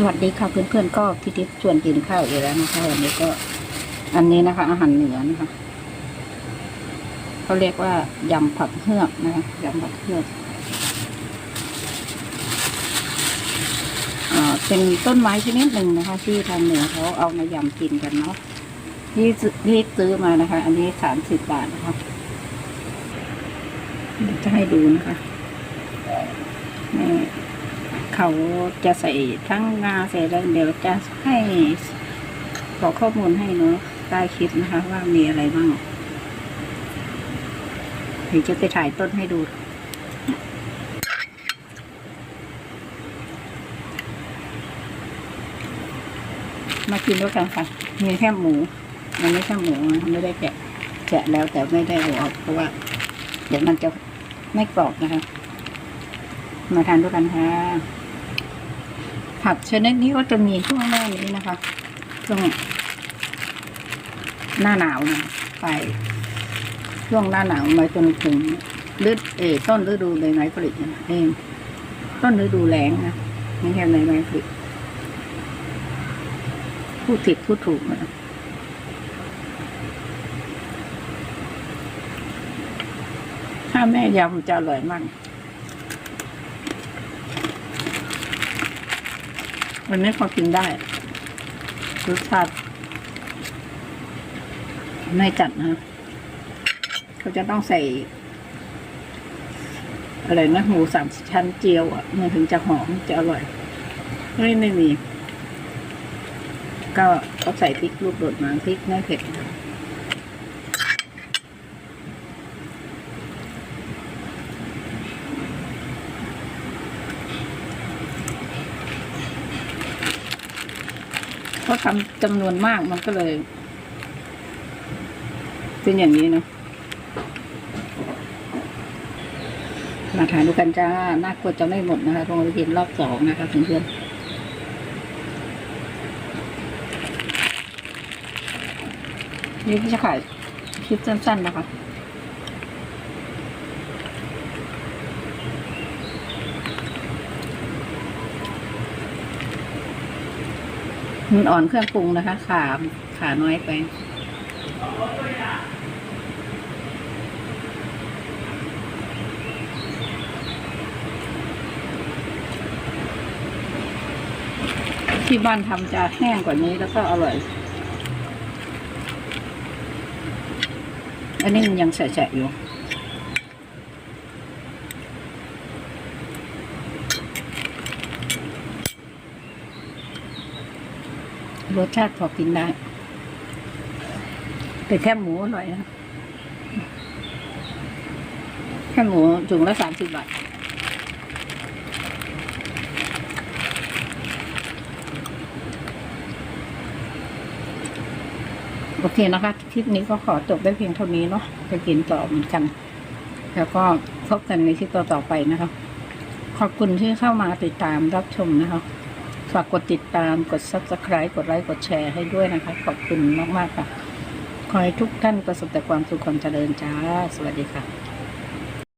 สวัสดีค่ะเพื่อนๆก็พี่ทิพย์ชวนกินข้าวอีกแล้วนะคะวันนี้ก็อันนี้นะคะ อาหารเหนือนะคะเขาเรียกว่ายำผักเฮือกนะคะยำผักเฮือกอ่าเป็นต้นไม้ชนิดหนึ่งนะคะ ที่ทางเหนือเขาเอามายำกินกันเนาะที่ซื้อที่ซื้อมานะคะ อันนี้สามสิบบาทนะคะจะให้ดูนะคะนี่ เขาจะใส่ทั้งงาใส่อะไรเดี๋ยวจะให้บอกข้อมูลให้เนาะใต้คลิปนะคะ ว่ามีอะไรบ้างเดี๋ยวจะไปถ่ายต้นให้ดูมากินด้วยกันค่ะ มีแค่หมู มันไม่ใช่หมูนไม่ได้แกะแกะแล้วแต่ไม่ได้เอาออกเพราะว่า เดี๋ยวมันจะไม่กรอบนะคะ มาทานด้วยกันค่ะ ผักชนิดนี้ก็จะมีช่วงหน้านี้นะคะช่วงหน้าหนาวนี่ยไป ช่วงหน้าหนาวมาจนถึงฤดูเอต้นฤดูใบไม้ผลิเนี่ยเองต้นฤดูแล้งนะไม่ใช่ใบไม้ผลิพูดผิดพูดถูกนะถ้าแม่ยำจะอร่อยมาก มันไม่พอกินได้รสชาติไม่จัดนะเขาจะต้องใส่ อะไรนะหมูสามชั้นเจียวอะมันถึงจะหอมจะอร่อยไม่ไม่มี ก็เขาใส่พริกลูกโดดมาพริกไม่เผ็ดนะ ราะทำจำนวนมากมันก็เลย เป็นอย่างนี้เนาะมาทานดูกันจ้า น่ากลัวจะไม่หมดนะคะโรงเรียนรอบสองนะคะเพื่อนๆนี่พี่จะขายคลิปสั้นๆนะคะ มันอ่อนเครื่องปรุงนะคะ ขาขาน้อยไป ที่บ้านทำจะแห้งกว่านี้แล้วก็อร่อย อันนี้มันยังแฉะๆอยู่ รสชาติพอกินได้ แต่แค่หมูอร่อยนะแค่หมูถุงละสามสิบบาทโอเคนะคะคลิปนี้ก็ขอจบได้เพียงเท่านี้เนาะไปกินต่อเหมือนกัน แล้วก็พบกันในคลิปต่อๆไปนะคะ ขอบคุณที่เข้ามาติดตามรับชมนะคะ ฝากกดติดตามกด subscribe กดไลค์กดแชร์ให้ด้วยนะคะ ขอบคุณมาก ๆ ค่ะ ขอให้ทุกท่านประสบแต่ความสุขความเจริญจ้า สวัสดีค่ะ